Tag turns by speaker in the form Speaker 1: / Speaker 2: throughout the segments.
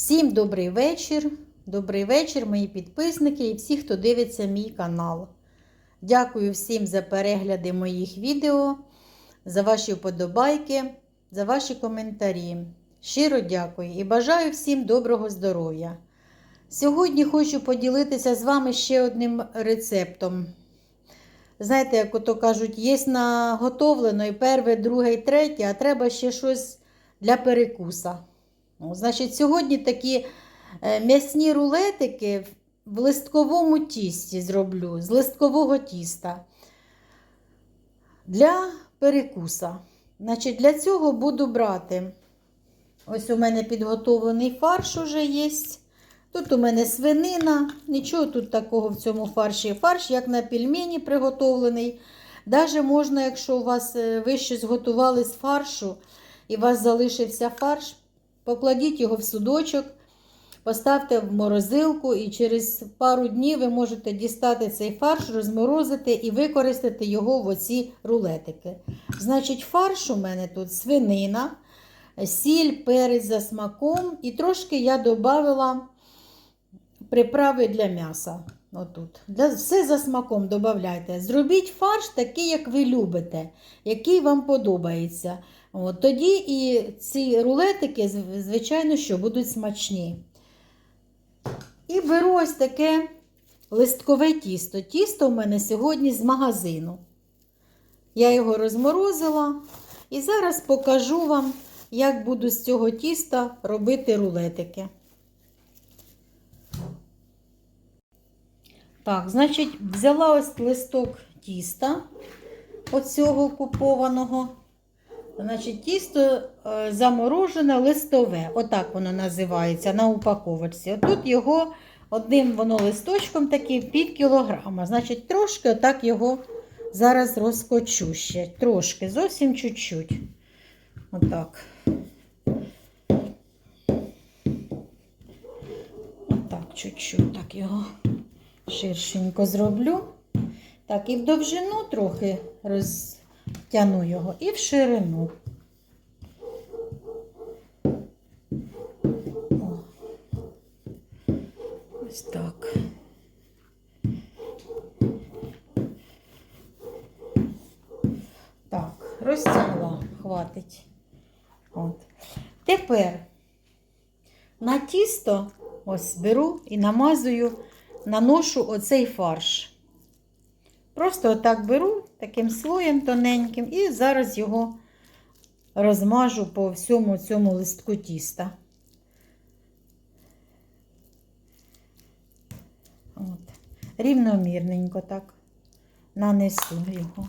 Speaker 1: Всім добрий вечір. Добрий вечір, мої підписники і всі, хто дивиться мій канал. Дякую всім за перегляди моїх відео, за ваші вподобайки, за ваші коментарі. Щиро дякую і бажаю всім доброго здоров'я. Сьогодні хочу поділитися з вами ще одним рецептом. Знаєте, як ото кажуть, є наготовлено і перше, друге і третє, а треба ще щось для перекуса. Ну, значить, сьогодні такі е, м'ясні рулетики в листковому тісті зроблю, з листкового тіста. Для перекуса. Значить, для цього буду брати. Ось у мене підготовлений фарш уже є. Тут у мене свинина, нічого тут такого в цьому фарші. Фарш, як на пельмені приготовлений. Даже можна, якщо у вас е, ви щось готували з фаршу і у вас залишився фарш, покладіть його в судочок, поставте в морозилку, і через пару днів ви можете дістати цей фарш, розморозити і використати його в оці рулетики. Значить, фарш у мене тут свинина, сіль, перець за смаком, і трошки я додавила приправи для м'яса. Отут. Все за смаком додавайте. Зробіть фарш такий, як ви любите, який вам подобається. От, тоді і ці рулетики, звичайно, що будуть смачні. І беру ось таке листкове тісто. Тісто у мене сьогодні з магазину. Я його розморозила і зараз покажу вам, як буду з цього тіста робити рулетики. Так, значить, взяла ось листок тіста оцього купованого. Значить, тісто е, заморожене листове, отак воно називається на упаковочці. Отут його одним воно листочком такий пів кілограма. Значить, трошки отак його зараз розкочу ще. Трошки, зовсім чуть-чуть. Отак. Отак, чуть-чуть так його ширшенько зроблю. Так, і в довжину трохи розтягну його, і в ширину. О. Ось так. Так, розтягла, хватить. От. Тепер на тісто ось беру і намазую наношу оцей фарш. Просто отак беру таким слоєм тоненьким і зараз його розмажу по всьому цьому листку тіста. От. Рівномірненько так нанесу його.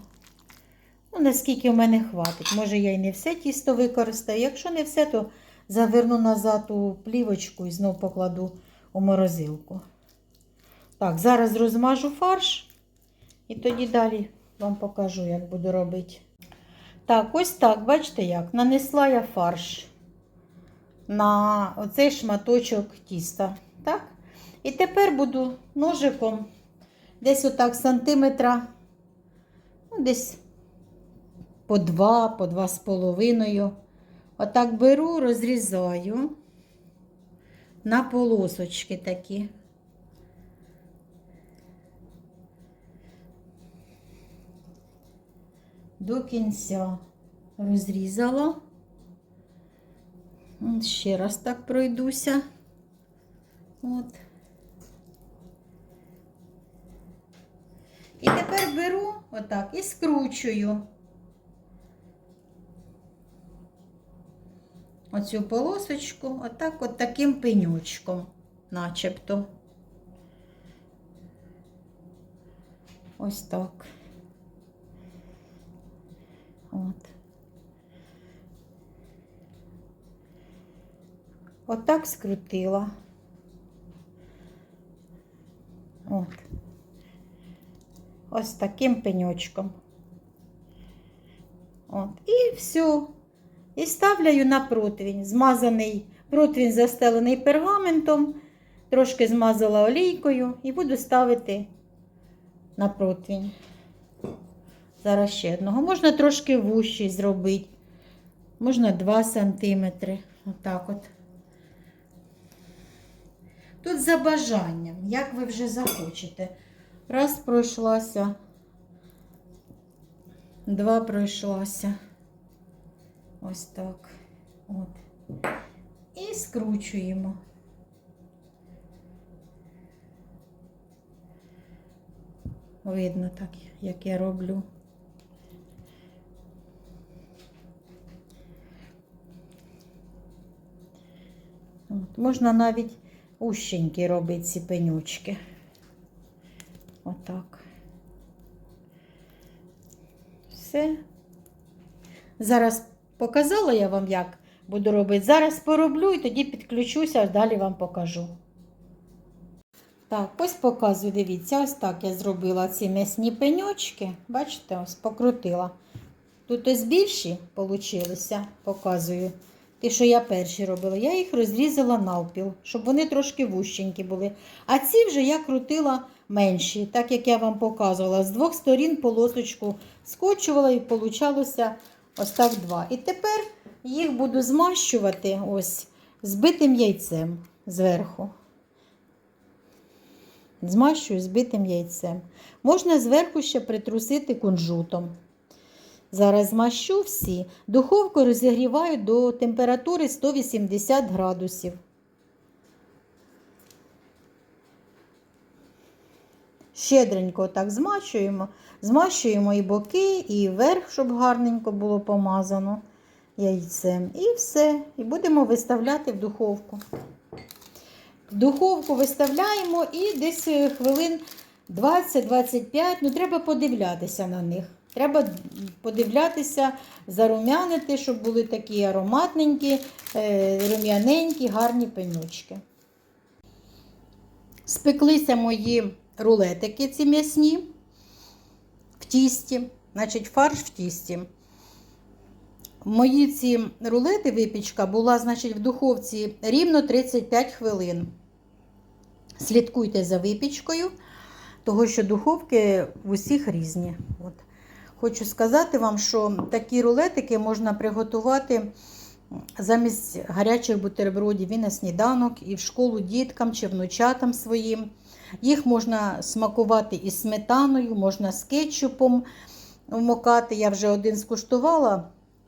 Speaker 1: Ну, наскільки в мене хватить. Може, я і не все тісто використаю. Якщо не все, то заверну назад у плівочку і знов покладу у морозилку. Так, зараз розмажу фарш і тоді далі вам покажу, як буду робити. Так, ось так, бачите як? Нанесла я фарш на оцей шматочок тіста. Так? І тепер буду ножиком десь отак сантиметра, ну, десь по два, по два з половиною. Отак беру, розрізаю на полосочки такі. До кінця розрізала. Ще раз так пройдуся. От. І тепер беру отак і скручую оцю полосочку, отак от таким пенючком, начебто. Ось так. От. Отак скрутила. От. Ось таким пеньочком. От. І все. І ставляю на противень. Змазаний противень застелений пергаментом, трошки змазала олійкою і буду ставити на противень. Зараз ще одного. Можна трошки вущий зробити. Можна 2 см. Отак от. Тут за бажанням, як ви вже захочете. Раз пройшлася, два пройшлася. Ось так. От. І скручуємо. Видно так, як я роблю. Можна навіть ущенькі робити ці пенючки. Отак. Все. Зараз показала я вам, як буду робити. Зараз пороблю і тоді підключуся, а далі вам покажу. Так, ось показую, дивіться, ось так я зробила ці м'ясні пеньочки. Бачите, ось покрутила. Тут ось більші получилися, показую. Ті, що я перші робила, я їх розрізала навпіл, щоб вони трошки вущенькі були. А ці вже я крутила менші, так як я вам показувала. З двох сторін полосочку скочувала і получалося ось так два. І тепер їх буду змащувати ось збитим яйцем зверху. Змащую збитим яйцем. Можна зверху ще притрусити кунжутом. Зараз змащу всі. Духовку розігріваю до температури 180 градусів. Щедренько так змащуємо. Змащуємо і боки, і верх, щоб гарненько було помазано яйцем. І все. І будемо виставляти в духовку. В духовку виставляємо і десь е, хвилин 20-25, ну треба подивлятися на них. Треба подивлятися, зарум'янити, щоб були такі ароматненькі, е, рум'яненькі, гарні пенючки. Спеклися мої рулетики, ці м'ясні в тісті, значить фарш в тісті. Мої ці рулети випічка була, значить, в духовці рівно 35 хвилин. Слідкуйте за випічкою, того що духовки в усіх різні. От. Хочу сказати вам, що такі рулетики можна приготувати замість гарячих бутербродів і на сніданок, і в школу діткам чи внучатам своїм. Їх можна смакувати із сметаною, можна з кетчупом вмокати. Я вже один скуштувала,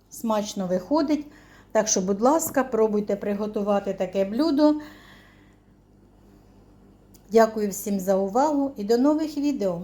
Speaker 1: смачно виходить. Так що, будь ласка, пробуйте приготувати таке блюдо. Дякую всім за увагу і до нових відео!